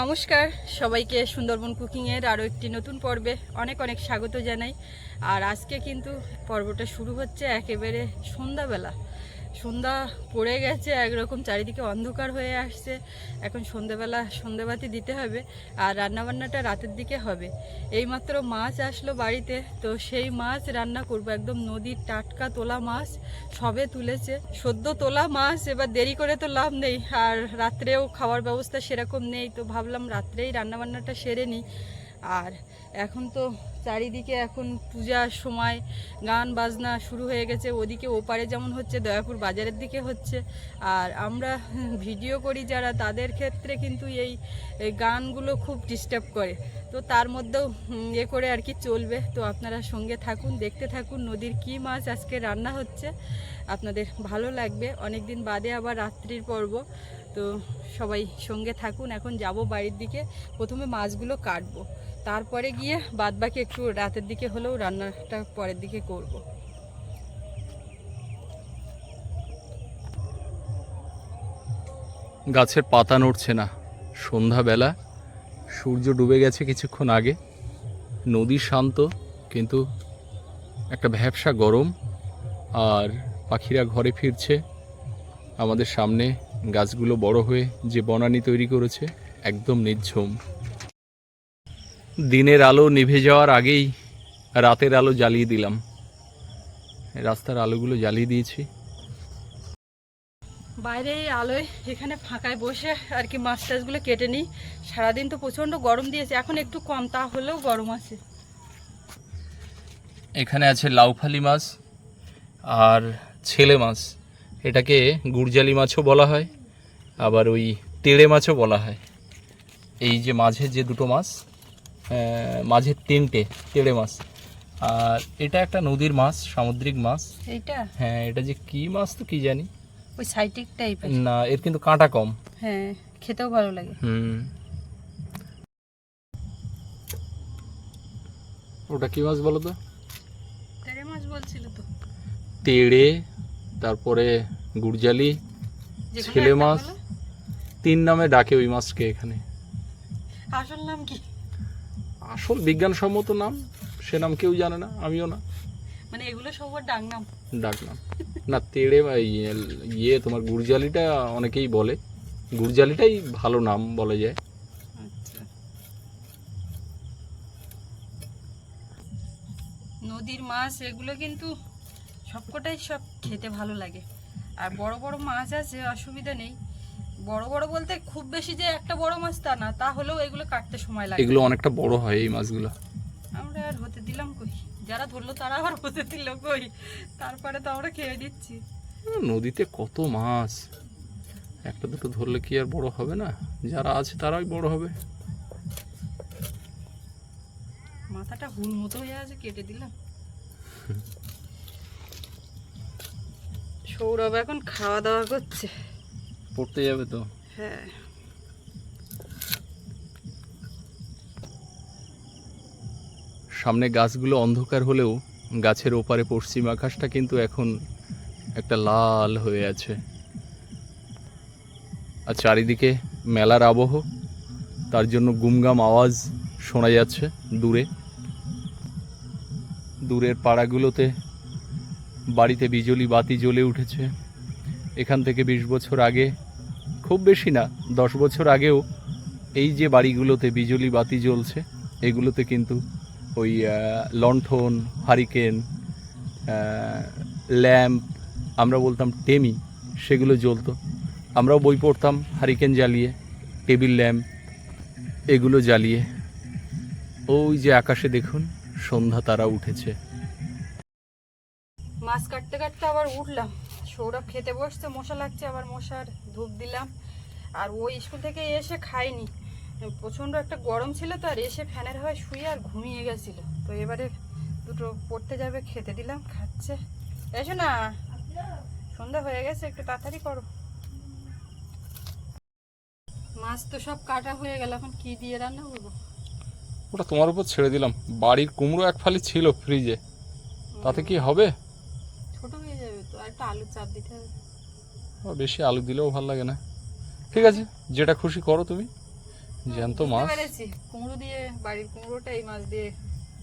নমস্কার, সবাইকে সুন্দরবন কুকিংয়ের আরও একটি নতুন পর্বে অনেক অনেক স্বাগত জানাই। আর আজকে কিন্তু পর্বটা শুরু হচ্ছে একেবারে সন্ধ্যাবেলা। সন্ধ্যা পড়ে গেছে, একরকম চারিদিকে অন্ধকার হয়ে আসছে। এখন সন্ধ্যাবেলা, সন্ধ্যাবাতি দিতে হবে আর রান্নাবান্নাটা রাতের দিকে হবে। এইমাত্র মাছ আসলো বাড়িতে, তো সেই মাছ রান্না করব। একদম নদীর টাটকা তোলা মাছ, সবে তুলেছে। সদ্য তোলা মাছ, এবার দেরি করে তো লাভ নেই। আর রাত্রেও খাওয়ার ব্যবস্থা সেরকম নেই, তো ভাবলাম রাত্রেই রান্নাবান্নাটা সেরে নিই। আর এখন তো চারিদিকে এখন পূজার সময়, গান, বাজনা শুরু হয়ে গেছে। ওদিকে ওপারে যেমন হচ্ছে, দয়াপুর বাজারের দিকে হচ্ছে। আর আমরা ভিডিও করি যারা, তাদের ক্ষেত্রে কিন্তু এই গানগুলো খুব ডিস্টার্ব করে। তো তার মধ্যেও এ করে আর কি চলবে। তো আপনারা সঙ্গে থাকুন, দেখতে থাকুন নদীর কী মাছ আজকে রান্না হচ্ছে। আপনাদের ভালো লাগবে। অনেক দিন বাদে আবার রাত্রির পর্ব। তো সবাই সঙ্গে থাকুন, এখন যাব বাড়ির দিকে। প্রথমে মাছগুলো কাটবো। তারপরে গিয়ে বাদ বাকি একটু রাতের দিকে হলেও রান্নাটা পরের দিকে করব। গাছের পাতা নড়ছে না। সন্ধ্যাবেলা সূর্য ডুবে গেছে কিছুক্ষণ আগে। নদী শান্ত, কিন্তু একটা ভ্যাবসা গরম। আর পাখিরা ঘরে ফিরছে। আমাদের সামনে গাছগুলো বড় হয়ে যে বনানি তৈরি করেছে একদম নির্ঝুম দিনের আলো নিভে যাওয়ার আগেই রাতের আলো জ্বালিয়ে দিলাম। রাস্তার আলোগুলো জ্বালিয়ে দিয়েছি। বাইরে এই আলোয় এখানে ফাঁকায় বসে আর কি মাছ টাছগুলো কেটে নিই। সারাদিন তো প্রচণ্ড গরম দিয়েছে এখন একটু কম তা হলেও গরম আছে। এখানে আছে লাউফালি মাছ আর ছেলে মাছ। এটাকে গুড়জালি মাছও বলা হয় আবার ওই তেড়ে মাছও বলা হয়। এই যে মাঝের যে দুটো মাছ মাঝের তিনটে তেড়ে মাছ। আর এটা একটা নদীর মাছ সামুদ্রিক মাছ। এইটা? হ্যাঁ এটা যে কি মাছ তো কি জানি? ওই সাইটিক টাইপের। না এর কিন্তু কাঁটা কম। হ্যাঁ খেতেও ভালো লাগে। হুম। ওটা কি মাছ বলো তো? তেরে মাছ বলছিল তো। তেড়ে তারপরে গুড়জালি ছেলে মাছ। তিন নামে ডাকে ওই মাছকে এখানে। আসল নাম কি? আসল বিজ্ঞানসম্মত নাম সে নাম কেউ জানে না আমিও না। মানে এগুলো সবার ডাক নাম? ডাকলাম না তেড়ে বা ইয়ে- ইয়ে তোমার গুড়জালিটা অনেকেই বলে। গুড়জালিটাই ভালো নাম বলা যায়। আচ্ছা। নদীর মাছ এগুলো কিন্তু সবকটাই সব খেতে ভালো লাগে। আর বড় বড় মাছ আছে অসুবিধা নেই। বড় বড় বলতে খুব বেশি যে একটা বড় মাছ তা না তাহলেও এগুলো কাটতে সময় লাগে। এগুলো অনেকটা বড় হয় এই মাছগুলো। আমরা আর হতে দিলাম কই? যারা ধরলো তারা আবার হতে দিল কই? তারপরে তো আমরা খেয়ে দিচ্ছি নদীতে কত মাছ। একটা দুটো ধরলে কি আর বড় হবে না? যারা আছে তারাই বড় হবে। মাথাটা হুল মতো হয়ে আছে কেটে দিলাম। সৌরভ এখন খাওয়া দাওয়া করছে। পড়তে যাবে তো? হ্যাঁ। সামনে গাছগুলো অন্ধকার হলেও গাছের ওপারে পশ্চিম আকাশটা কিন্তু এখন একটা লাল হয়ে আছে। আর চারিদিকে মেলার আবহ তার জন্য গুমগাম আওয়াজ শোনা যাচ্ছে দূরে। দূরের পাড়াগুলোতে বাড়িতে বিজলি বাতি জ্বলে উঠেছে। এখান থেকে বিশ বছর আগে, খুব বেশি না, দশ বছর আগেও এই যে বাড়িগুলোতে বিজলি বাতি জ্বলছে, এগুলোতে কিন্তু ওই লণ্ঠন, হারিকেন ল্যাম্প, আমরা বলতাম টেমি, সেগুলো জ্বলতো। আমরাও বই পড়তাম হারিকেন জ্বালিয়ে, টেবিল ল্যাম্প, এগুলো জ্বালিয়ে। ওই যে আকাশে দেখুন, সন্ধ্যা তারা উঠেছে। মাছ কাটতে কাটতে আবার উঠলাম। সৌরভ খেতে বসতে মশা লাগছে, আবার মশার ধূপ দিলাম। আর ওই স্কুল থেকে এসে খাইনি প্রচণ্ড একটা গরম ছিল তো, আর এসে ফ্যানের হাওয়ায় শুয়ে আর ঘুমিয়ে গেছিল। তো এবারে দুটো পড়তে যাবে, খেতে দিলাম, খাচ্ছে। এসো না। সন্ধ্যা হয়ে গেছে, একটু তাড়াতাড়ি করো। মাছ তো সব কাটা হয়ে গেল, এখন কি দিয়ে রান্না করব? ওটা তোমার উপর ছেড়ে দিলাম। বাড়ির কুমড়ো এক ফালি ছিল ফ্রিজে তাতে কি হবে ছোট হয়ে যাবে তো আর একটা আলুর চাপ দিতে হবে। বেশি আলু দিলেও ভালো লাগে না। ঠিক আছে যেটা খুশি করো তুমি। জ্যান্ত মাছ। পেরেছি কুমড়ো দিয়ে বাড়ির কুমড়োটা এই মাছ দিয়ে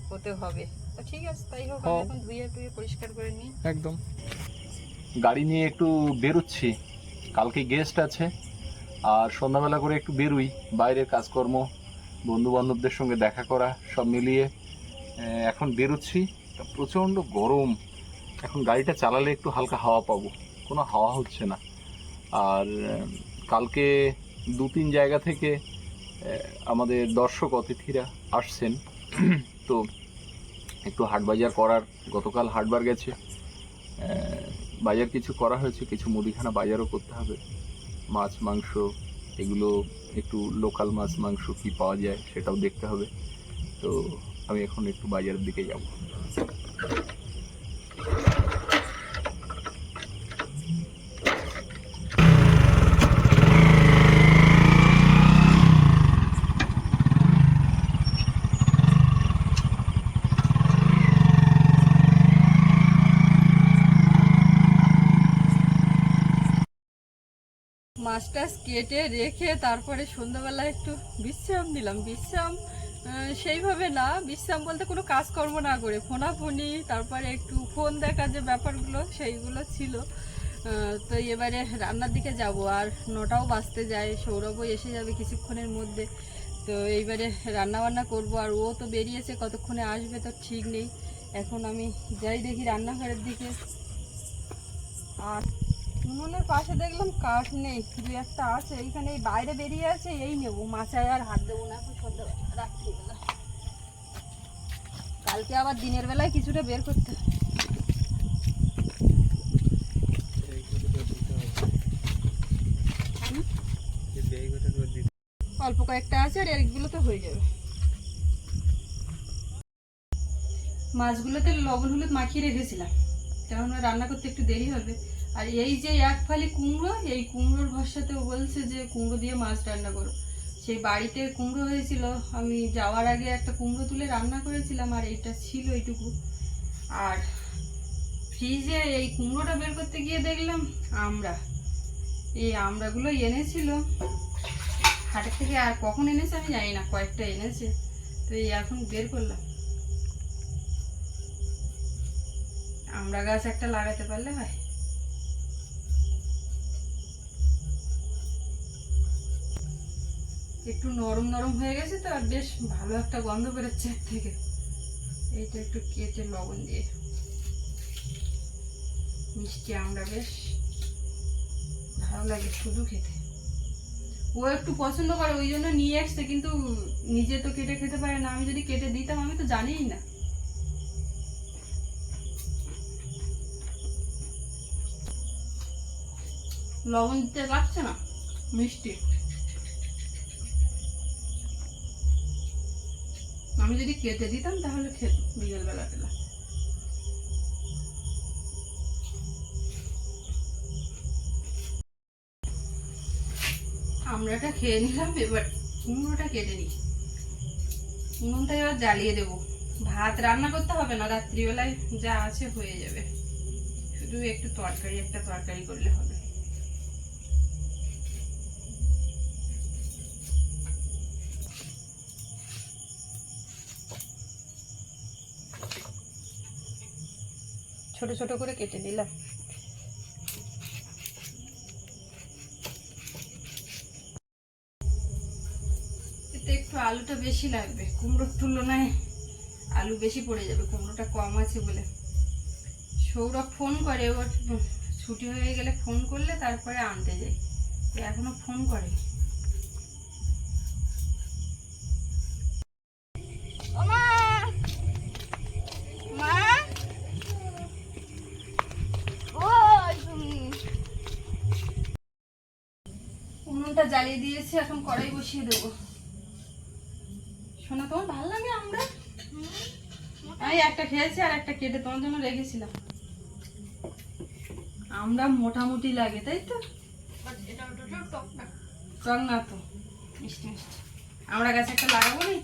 হতে হবে। তো ঠিক আছে তাই হোক। এখন ধুয়ে টুয়ে পরিষ্কার করে নিই। একদম। গাড়ি নিয়ে একটু বেরোচ্ছি। কালকে গেস্ট আছে আর সন্ধ্যাবেলা করে একটু বেরোই। বাইরের কাজকর্ম বন্ধু বান্ধবদের সঙ্গে দেখা করা সব মিলিয়ে এখন বেরোচ্ছি। তা প্রচণ্ড গরম। এখন গাড়িটা চালালে একটু হালকা হাওয়া পাবো। কোনো হাওয়া হচ্ছে না। আর, কালকে দু তিন জায়গা থেকে আমাদের দর্শক অতিথিরা আসছেন। তো একটু হাট বাজার করার, গতকাল হাটবার গেছে। বাজার কিছু করা হয়েছে, কিছু মুদিখানা বাজারও করতে হবে। মাছ, মাংস, এগুলো একটু লোকাল মাছ, মাংস কি পাওয়া যায় সেটাও দেখতে হবে। তো আমি এখন একটু বাজারের দিকে যাব মাছ টাছ কেটে রেখে তারপরে সন্ধ্যাবেলা একটু বিশ্রাম নিলাম। বিশ্রাম সেইভাবে না, বিশ্রাম বলতে কোনো কাজকর্ম না করে, ফোনাফোনি, তারপরে একটু ফোন দেখার যে ব্যাপারগুলো, সেইগুলো ছিল। তো এবারে রান্নার দিকে যাব, আর নটাও বাজতে যায়, সৌরভও এসে যাবে কিছুক্ষণের মধ্যে। তো এইবারে রান্নাবান্না করব, আর ও তো বেরিয়েছে, কতক্ষণে আসবে তো ঠিক নেই। এখন আমি যাই দেখি রান্নাঘরের দিকে। আর উনুনের পাশে দেখলাম কাঠ নেই, দু একটা আছে, এইখানে এই বাইরে বেরিয়ে আছে, এই নেব মাচায় আর হাত দেবো না, এখন সন্ধ্যাবেলা রাত্রিবেলা কালকে আবার দিনের বেলায় কিছুটা বের করতে। অল্প কয়েকটা আছে আর এগুলো তো হয়ে যাবে। মাছগুলোতে লবণ হলুদ মাখিয়ে রেখেছিলাম। কারণ রান্না করতে একটু দেরি হবে। আর এই যে এক ফালি কুমড়ো, এই কুমড়োর ভরসাতে ও বলছে যে কুমড়ো দিয়ে মাছ রান্না করো। সেই বাড়িতে কুমড়ো হয়েছিল, আমি যাওয়ার আগে একটা কুমড়ো তুলে রান্না করেছিলাম আর এইটা ছিল এইটুকু। আর ফ্রিজে এই কুমড়োটা বের করতে গিয়ে দেখলাম আমরা। এই আমড়াগুলো এনেছিল। হাটের থেকে আর কখন এনেছে আমি জানি না, কয়েকটা এনেছে। তো এই এখন বের করলাম। আমরা গাছ একটা লাগাতে পারলে হয়। একটু নরম নরম হয়ে গেছে তো, আর বেশ ভালো একটা গন্ধ বেরোচ্ছে এর থেকে। এইটা একটু কেটে লবণ দিয়ে। মিষ্টি আমরা বেশ ভালো লাগে শুধু খেতে। ও একটু পছন্দ করে, ওই জন্য নিয়ে আসছে কিন্তু নিজে তো কেটে খেতে পারে না। আমি যদি কেটে দিতাম, আমি তো জানিই না। লবণ দিতে লাগছে না মিষ্টি। আমি যদি কেটে দিতাম তাহলে খেত বিকেল বেলা টেলা আমরাটা খেয়ে নিলাম, এবার কুমড়োটা কেটে নিই। উনুনটা এবার জ্বালিয়ে দেবো। ভাত রান্না করতে হবে না, রাত্রিবেলায় যা আছে হয়ে যাবে। শুধু একটু তরকারি, একটা তরকারি করলে হবে। ছোট ছোট করে কেটে দিলাম একটু আলুটা বেশি লাগবে, কুমড়োর তুলনায় আলু বেশি পড়ে যাবে, কুমড়োটা কম আছে বলে। সৌরভ ফোন করে ওর ছুটি হয়ে গেলে ফোন করলে তারপরে আনতে যাই এখনও ফোন করে দিয়েছি এখন কড়াই বসিয়ে দেবো। শোনা তোমার ভালো লাগে আমরা? আমি একটা খেয়েছি আর একটা কেটে তোমার জন্য রেখেছিলাম। আমরা মোটামুটি লাগে তাই তো? টক না তো। মিষ্টি মিষ্টি। আমরা গাছে একটা লাগাবো নি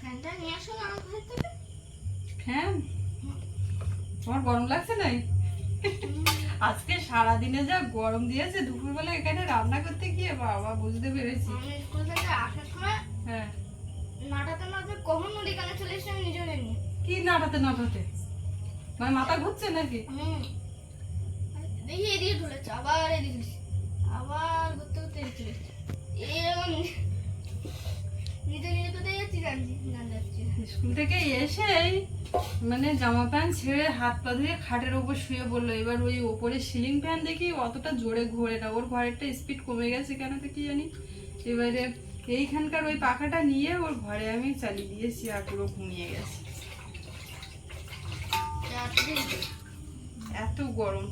ফ্যানটা নিয়ে আসো না আমার ঘর থেকে হ্যাঁ তোমার গরম লাগছে নাই? আজকে সারাদিনে যা গরম দিয়েছে দুপুরবেলা এখানে রান্না করতে গিয়ে বাবা বুঝতে পেরেছি। স্কুল থেকে আসার সময় হ্যাঁ। নাটাতে নাটাতে কখন চলে এসেছি আমি নিজেও জানি কি নাটাতে নাটাতে? মানে মাথা ঘুরছে নাকি? হুম। দেখি এদিকে ঢুলেছে আবার এদিকে আবার ঘুরতে ঘুরতে এদিকে চলে এসেছে। এরকম স্কুল থেকে এসেই মানে জামা প্যান্ট ছেড়ে হাত পা ধুয়ে খাটের ওপর শুয়ে পড়ল। এবার ওই ওপরে সিলিং ফ্যান দেখি অতটা জোরে ঘোরে না। ওর ঘরেরটা স্পিড কমে গেছে কেন তো কি জানি। এবারে এইখানকার ওই পাখাটা নিয়ে ওর ঘরে আমি চালিয়ে দিয়েছি আর পুরো ঘুমিয়ে গেছে। এত গরম।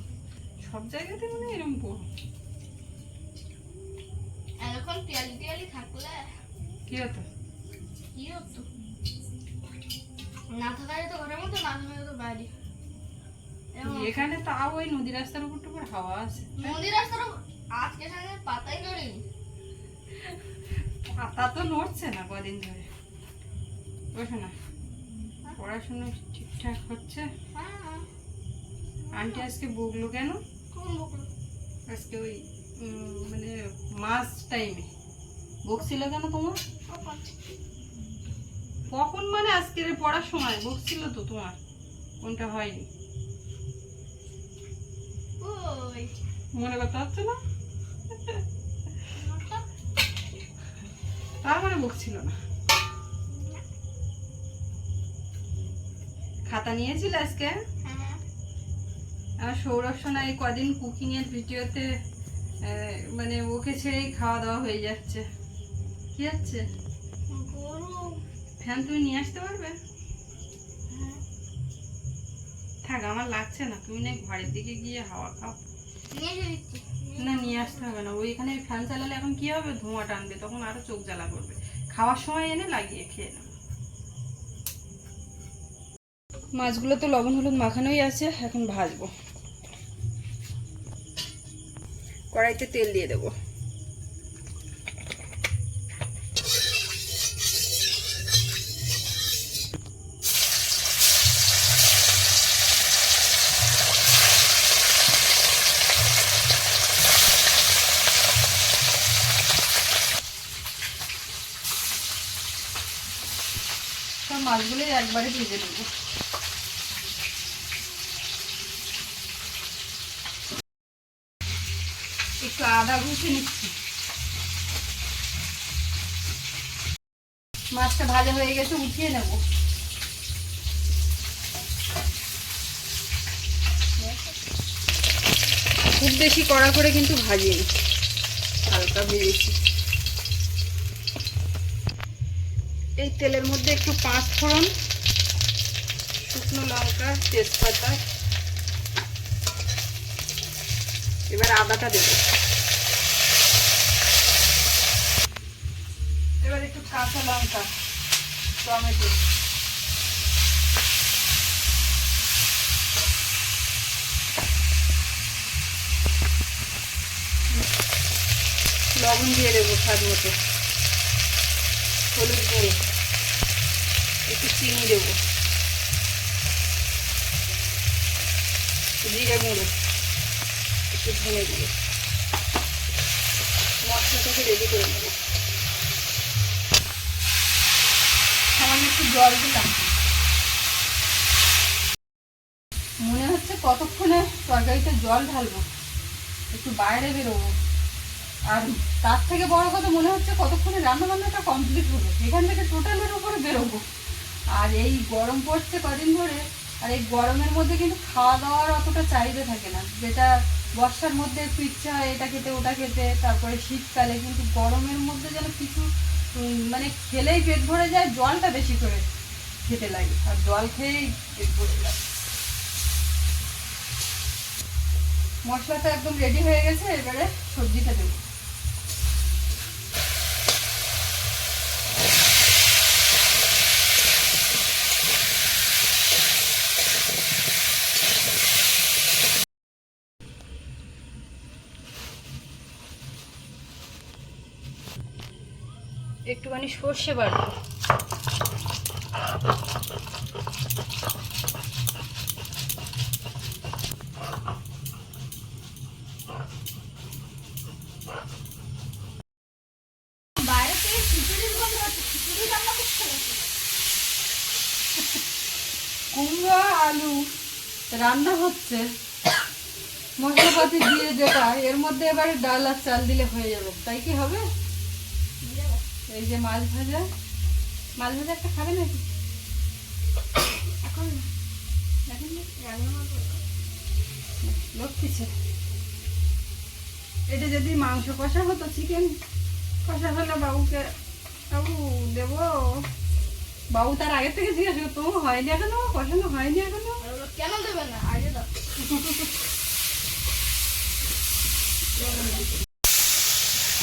সব জায়গাতে মানে এরকম গরম। এতক্ষণ টিয়ালি টিয়ালি থাকলে কি হতো? কি হতো? না যেত ঘরের মতো না যেত বাইরে এখানে তাও ওই নদী রাস্তার উপর টুকুর হাওয়া আছে। মন্দির রাস্তার আজকে সামনে পাতাই ধরিনি। পাতা তো নড়ছে না কদিন ধরে। বসো না পড়াশুনো ঠিকঠাক হচ্ছে? হ্যাঁ আন্টি আজকে বকলো কেন? আজকে ওই মানে মাস টাইমে বকছিল কেন তোমার? কখন? মানে আজকের পড়ার সময়? বকছিল তো তোমার। কোনটা হয়নি? মনে করতে হচ্ছে না? তার মানে বকছিল না। খাতা নিয়েছিল আজকে? আর সৌরভ সোনা এই কদিন কুকিং এর ভিডিওতে মানে ওকে ছেড়েই খাওয়া দাওয়া হয়ে যাচ্ছে। কি হচ্ছে? ফ্যান তুমি নিয়ে আসতে পারবে? থাক, আমার লাগছে না। তুমি না ঘরের দিকে গিয়ে হাওয়া খাও। না, নিয়ে আসতে হবে না। ওইখানে ফ্যান চালালে এখন কি হবে? ধোঁয়া টানবে, তখন আরও চোখ জ্বালা করবে। খাওয়ার সময় এনে লাগিয়ে খেয়ে নেবে মাছগুলো তো লবণ, হলুদ মাখানোই আছে। এখন ভাজবো। কড়াইতে তেল দিয়ে দেবো। সব মাছগুলোই একবারে ভেজে দেবো একটু আদা ঘুষে নিচ্ছি। মাছটা ভাজা হয়ে গেছে, উঠিয়ে নেব। খুব বেশি কড়া করে কিন্তু ভাজিনি। হালকা ভেজেছি। এই তেলের মধ্যে একটু পাঁচ ফোড়ন, শুকনো লঙ্কা, তেজপাতা। এবার আদাটা দেব। এবার একটু কাঁচা লঙ্কা, টমেটো। লবণ দিয়ে দেবো স্বাদ মতো। হলুদ গুঁড়ো। একটু চিনি দেবো জিরে গুঁড়ো, একটু ধনে দিয়ে মশলাটাকে রেডি করে নেব। সামান্য একটু জল দিলাম। মনে হচ্ছে কতক্ষণে তরকারিতে জল ঢালবো। একটু বাইরে বেরোবো। আর তার থেকে বড় কথা মনে হচ্ছে কতক্ষণে রান্না বান্নাটা কমপ্লিট হলো। এখান থেকে টোটালের উপরে বেরোবো। আর এই গরম পড়ছে কদিন ধরে, আর এই গরমের মধ্যে কিন্তু খাওয়া দাওয়ার অতটা চাহিদা থাকে না। যেটা বর্ষার মধ্যে একটু ইচ্ছা হয় এটা খেতে, ওটা খেতে, তারপরে শীতকালে কিন্তু গরমের মধ্যে যেন কিছু মানে খেলেই পেট ভরে যায়, জলটা বেশি করে খেতে লাগে। আর জল খেয়েই পেট ভরে যায়। মশলাটা একদম রেডি হয়ে গেছে, এবারে সবজিটা দেবো। একটুখানি সর্ষে বাড়বো কুমড়ো আলু রান্না হচ্ছে। মশলাপাতি দিয়ে যেটা এর মধ্যে এবারে ডাল আর চাল দিলে হয়ে যাবে। তাই কি হবে? এই যে মাছ ভাজা মাছ ভাজা একটা খাবে নাকি? এখন দেখেন লক্ষ্মী ছেলে এটা যদি মাংস কষা হতো চিকেন কষা হলে বাবুকে বাবু দেবো। বাবু তার আগে থেকে জিজ্ঞেস করতো "ও, হয়নি এখনও? কষানো হয়নি এখনও? কেন দেবে না? আগে দাও।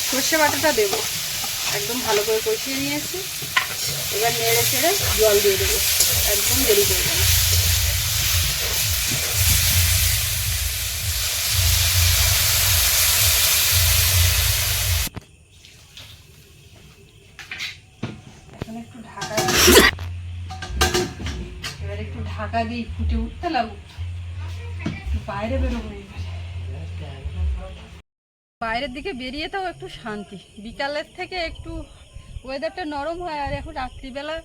সর্ষে বাটাটা দেবো। একদম ভালো করে কষিয়ে নিয়েছি। এবার নেড়ে ছেড়ে জল দিয়ে দেবো। একদম দেরি করব না। একটু ঢাকা একটু ঢাকা দিই ফুটে উঠতে লাগুক একটু বাইরে বেরোবো। বাইরের দিকে বেরিয়ে তাও একটু শান্তি। বিকালের থেকে একটু ওয়েদারটা নরম হয় আর এখন রাত্রিবেলা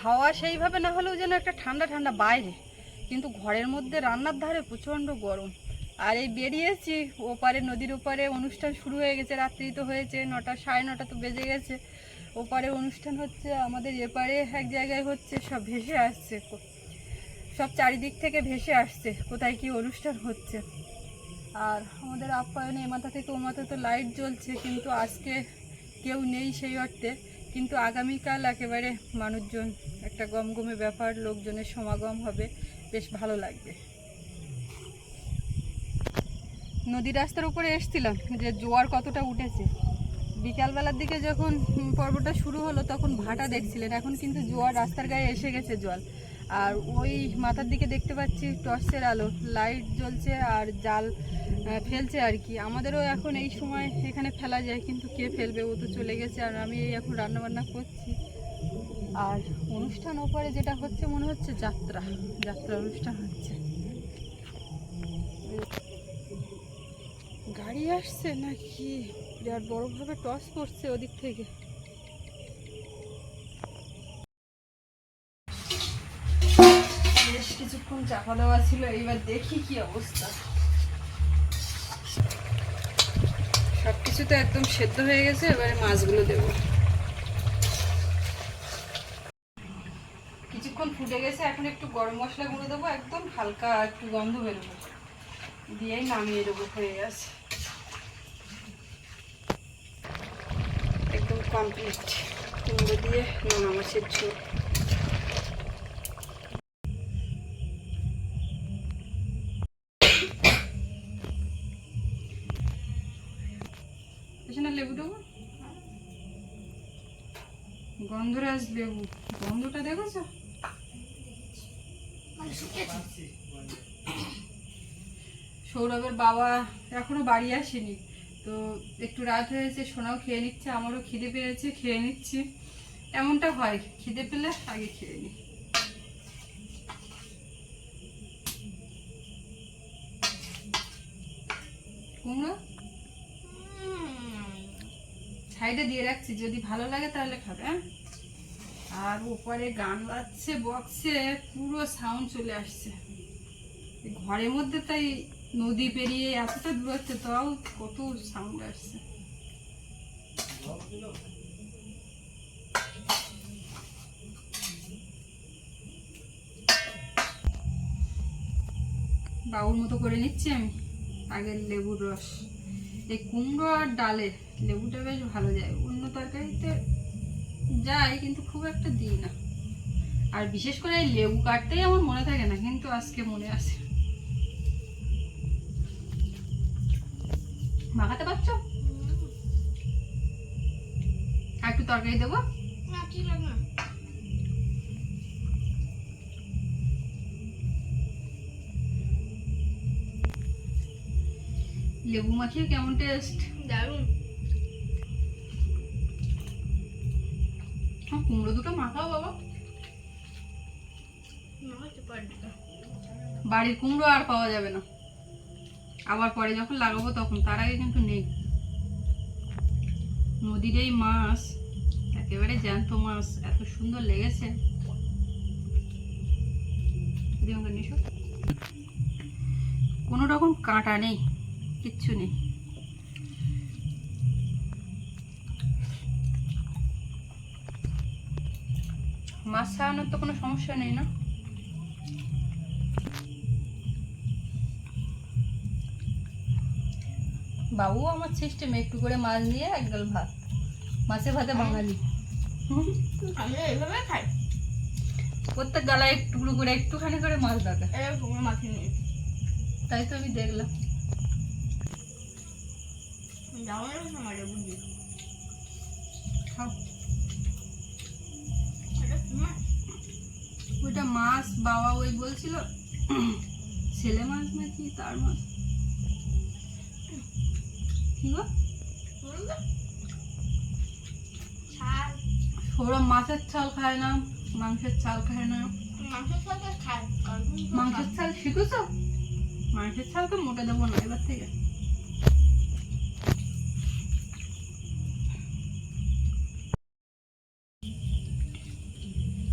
হাওয়া সেইভাবে না হলেও যেন একটা ঠান্ডা ঠান্ডা বাইরে। কিন্তু ঘরের মধ্যে রান্নার ধারে প্রচণ্ড গরম। আর এই বেরিয়েছি, ওপারে নদীর ওপারে অনুষ্ঠান শুরু হয়ে গেছে, রাত্রি তো হয়েছে নটা, সাড়ে নটা তো বেজে গেছে। ওপারে অনুষ্ঠান হচ্ছে, আমাদের এপারে এক জায়গায় হচ্ছে, সব ভেসে আসছে। সব চারিদিক থেকে ভেসে আসছে, কোথায় কি অনুষ্ঠান হচ্ছে। আর আমাদের আপ্যায়নে এ মাথা থেকে ও মাথা তো লাইট জ্বলছে, কিন্তু আজকে কেউ নেই সেই অর্থে। কিন্তু আগামীকাল একেবারে মানুষজন, একটা গমগমে ব্যাপার, লোকজনের সমাগম হবে, বেশ ভালো লাগবে। নদী রাস্তার উপরে এসছিলাম যে জোয়ার কতটা উঠেছে। বিকালবেলার দিকে যখন পর্বটা শুরু হলো, তখন ভাটা দেখছিলেন। এখন কিন্তু জোয়ার রাস্তার গায়ে এসে গেছে জল। আর ওই মাথার দিকে দেখতে পাচ্ছি টর্চের আলো লাইট জ্বলছে আর জাল ফেলছে আর কি। আমাদেরও এখন এই সময় এখানে ফেলা যায়, কিন্তু কে ফেলবে? ও তো চলে গেছে আর আমি এই এখন রান্না বান্না করছি। আর অনুষ্ঠান ওপরে যেটা হচ্ছে, মনে হচ্ছে যাত্রা। যাত্রা অনুষ্ঠান হচ্ছে। গাড়ি আসছে নাকি? বিরাট বড়ভাবে টস করছে ওদিক থেকে। বেশ কিছুক্ষণ চাপা দেওয়া ছিল এইবার দেখি কি অবস্থা। সব কিছু তো একদম সেদ্ধ হয়ে গেছে, এবারে মাছগুলো দেব। কিছুক্ষণ ফুটে গেছে, এখন একটু গরম মশলা গুঁড়ো দেবো, একদম হালকা একটু গন্ধ বেরোবে। দিয়েই নামিয়ে দেবো হয়ে গেছে। একদম কমপ্লিট কুমড়ো দিয়ে নোনা মাছের ঝোল। গন্ধরাজ লেবু গন্ধটা দেখেছ? মানে সৌরভের বাবা এখনও বাড়ি আসেনি তো একটু রাত হয়েছে সোনাও খেয়ে নিচ্ছে আমারও খিদে পেয়েছে খেয়ে নিচ্ছি। এমনটা হয় খিদে পেলে আগে খেয়ে নিই কুমড়ো? সাইডে দিয়ে রাখছি যদি ভালো লাগে তাহলে খাবে হ্যাঁ? আর ওপরে গান বাজছে বক্সে পুরো সাউন্ড চলে আসছে। ঘরের মধ্যে তাই নদী পেরিয়ে এতটা দূরত্বে, তাও কত সাউন্ড আসছে। বাবুর মতো করে নিচ্ছি আমি, আগের লেবুর রস। এই কুমড়ো আর ডালে লেবুটা বেশ ভালো যায়। অন্য তরকারিতে যায় কিন্তু খুব একটা দিই না। আর বিশেষ করে এই লেবু কাটতেই আমার মনে থাকে না কিন্তু আজকে মনে আছে। মাখাতে পারছ? আর একটু তরকারি দেবো? লেবু মাখিয়ে কেমন টেস্ট দারুণ। কুমড়ো দুটো মাখাও বাবা। বাড়ির কুমড়ো আর পাওয়া যাবে না। আবার পরে যখন লাগাবো তখন, তার আগে কিন্তু নেই। নদীর এই মাছ, একেবারে জ্যান্ত মাছ, এত সুন্দর লেগেছে। কোনো রকম কাঁটা নেই, কিচ্ছু নেই। মাছ ছাড়ানোর তো কোনো সমস্যা নেই না? বাবু আমার সিস্টেমে একটু করে মাছ দিয়ে এক গাল ভাত। মাছে ভাতে বাঙালি। আমি এইভাবে খাই। প্রত্যেক গালায় একটু করে একটুখানি করে মাছ নিয়ে। তাই তো আমি দেখলাম। বুঝি এটা মাছ? বাবা ওই বলছিল, ছেলে মাছ নাকি তার মাছ মাছের ছাল খায় না, মাংসের ছাল খায় না। মাংসের ছাল শিখেছো? মাংসের ছাল তো মোটে দেবো না, এবার থেকে।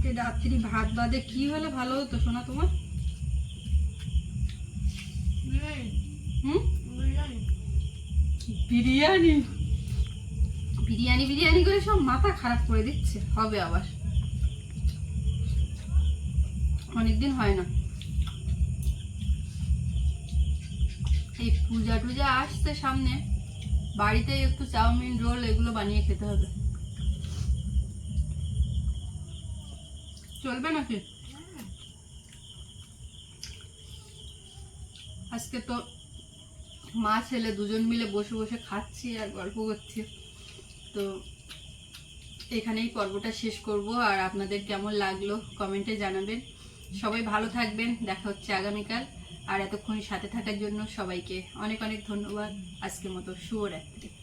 আজকে রাত্রি ভাত বাদে কি হলে ভালো হতো শোনা তোমার? বিরিয়ানি। বিরিয়ানি বিরিয়ানি করে সব মাথা খারাপ করে দিচ্ছে। হবে আবার। অনেকদিন হয় না। এই পূজা টুজা আসছে সামনে। বাড়িতে একটু চাউমিন, রোল এগুলো বানিয়ে খেতে হবে। চলবে নাকি? আজকে তো মা ছেলে দুজন মিলে বসে বসে খাচ্ছি আর গল্প করছি। তো এখানেই পর্বটা শেষ করব। আর আপনাদের কেমন লাগল কমেন্টে জানাবেন। সবাই ভালো থাকবেন। দেখা হচ্ছে আগামীকাল। আর এতক্ষণ সাথে থাকার জন্য সবাইকে অনেক অনেক ধন্যবাদ। আজকের মতো শুভরাত্রি।